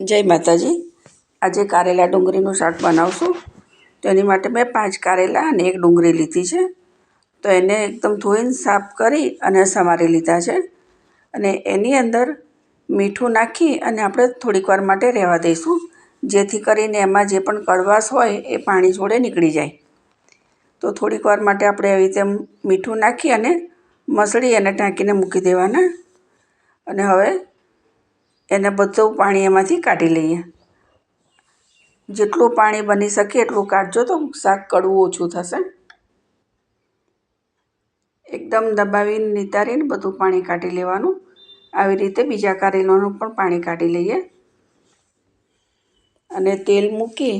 જય માતાજી. આજે કારેલા ડુંગળીનું શાક બનાવશું. તો એની માટે મેં પાંચ કારેલા અને એક ડુંગળી લીધી છે. તો એને એકદમ ધોઈને સાફ કરી અને સમારી લીધા છે. અને એની અંદર મીઠું નાખી અને આપણે થોડીક વાર માટે રહેવા દઈશું. જેથી કરીને એમાં જે પણ કડવાશ હોય એ પાણી જોડે નીકળી જાય. તો થોડીક વાર માટે આપણે આવી રીતે મીઠું નાખી અને મસળી અને ઢાંકીને મૂકી દેવાના. અને હવે એને બધું પાણી એમાંથી કાઢી લઈએ. જેટલું પાણી બની શકે એટલું કાઢજો તો શાક કડવું ઓછું થશે. એકદમ દબાવીને નિતારીને બધું પાણી કાઢી લેવાનું. આવી રીતે બીજા કારેલાનું પણ પાણી કાઢી લઈએ. અને તેલ મૂકી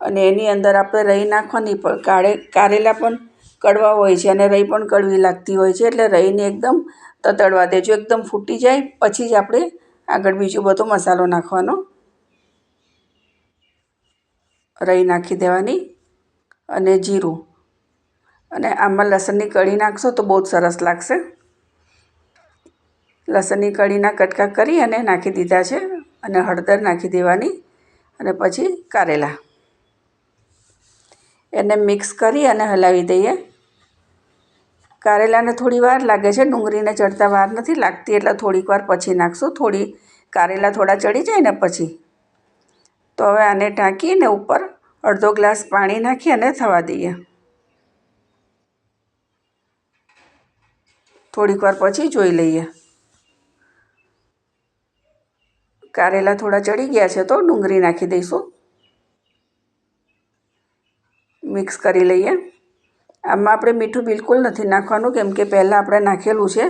અને એની અંદર આપણે રહી નાખવાની પણ કાળે કારેલા પણ કડવા હોય છે અને રહી પણ કડવી લાગતી હોય છે એટલે રહીને એકદમ તતડવા દેજો. એકદમ ફૂટી જાય પછી જ આપણે આગળ બીજો બધો મસાલો નાખવાનો. રહી નાખી દેવાની અને જીરું. અને આમાં લસણની કળી નાખશો તો બહુ જ સરસ લાગશે. લસણની કળીના કટકા કરી અને નાખી દીધા છે અને હળદર નાખી દેવાની અને પછી કારેલા. એને મિક્સ કરી અને હલાવી દઈએ. કારેલાને થોડી વાર લાગે છે, ડુંગળીને ચડતા વાર નથી લાગતી, એટલે થોડીક વાર પછી નાખશું. થોડી કારેલા થોડા ચડી જાય ને પછી. તો હવે આને ઢાંકીને ઉપર અડધો ગ્લાસ પાણી નાખી અને થવા દઈએ. થોડીક વાર પછી જોઈ લઈએ. કારેલા થોડા ચડી ગયા છે તો ડુંગળી નાખી દઈશું. મિક્સ કરી લઈએ. આમાં આપણે મીઠું બિલકુલ નથી નાખવાનું, કેમ કે પહેલાં આપણે નાખેલું છે.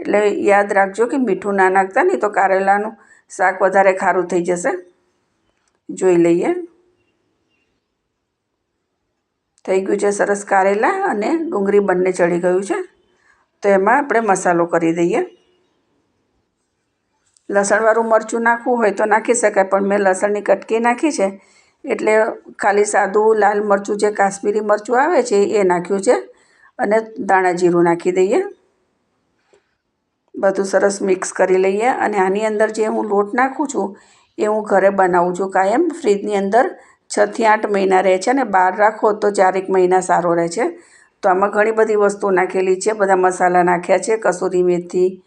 એટલે યાદ રાખજો કે મીઠું ના નાખતા, નહીં તો કારેલાનું શાક વધારે ખારું થઈ જશે. જોઈ લઈએ. થઈ ગયું છે સરસ કારેલા અને ડુંગળી બંને ચડી ગયું છે. તો એમાં આપણે મસાલો કરી દઈએ. લસણવાળું મરચું નાખવું હોય તો નાખી શકાય, પણ મેં લસણની કટકી નાખી છે. એટલે ખાલી સાદું, લાલ મરચું જે કાશ્મીરી મરચું આવે છે, એ નાખ્યું છે. અને દાણા જીરું નાખી દઈએ. બધું સરસ મિક્સ કરી લઈએ. અને આની અંદર જે હું લોટ નાખું છું, એ હું ઘરે બનાવું છું કાયમ. ફ્રીજની અંદર છથી આઠ મહિના રહે છે અને બહાર રાખો તો ચારેક મહિના સારો રહે છે. તો આમાં ઘણી બધી વસ્તુઓ નાખેલી છે. બધા મસાલા નાખ્યા છે, કસૂરી મેથી,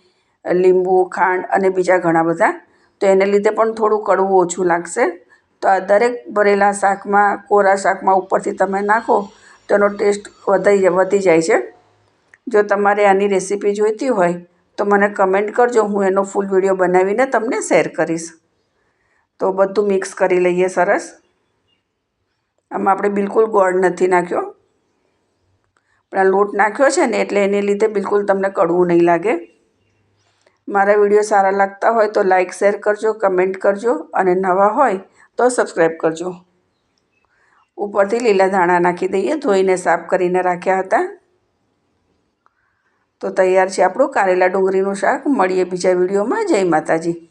લીંબુ, ખાંડ અને બીજા ઘણા બધા. તો એને લીધે પણ થોડું કડવું ઓછું લાગશે. તો આ દરેક ભરેલા શાકમાં, કોરા શાકમાં ઉપરથી તમે નાખો તો એનો ટેસ્ટ વધી વધી જાય છે. જો તમારે આની રેસીપી જોઈતી હોય, તો મને કમેન્ટ કરજો, હું એનો ફૂલ વીડિયો બનાવીને તમને શેર કરીશ. તો બધું મિક્સ કરી લઈએ સરસ. આમાં આપણે બિલકુલ ગોળ નથી નાખ્યો. પણ આ લોટ નાખ્યો છે ને, એટલે એને લીધે બિલકુલ તમને કડવું નહીં લાગે. મારા વીડિયો સારા લાગતા હોય તો લાઇક શેર કરજો, કમેન્ટ કરજો, અને નવા હોય તો સબસ્ક્રાઈબ કરજો. ઉપરથી લીલા ધાણા નાખી દઈએ, ધોઈને સાફ કરીને રાખ્યા હતા. તો તૈયાર છે આપણું કારેલા ડુંગળીનું શાક. મળીએ બીજા વિડીયોમાં. જય માતાજી.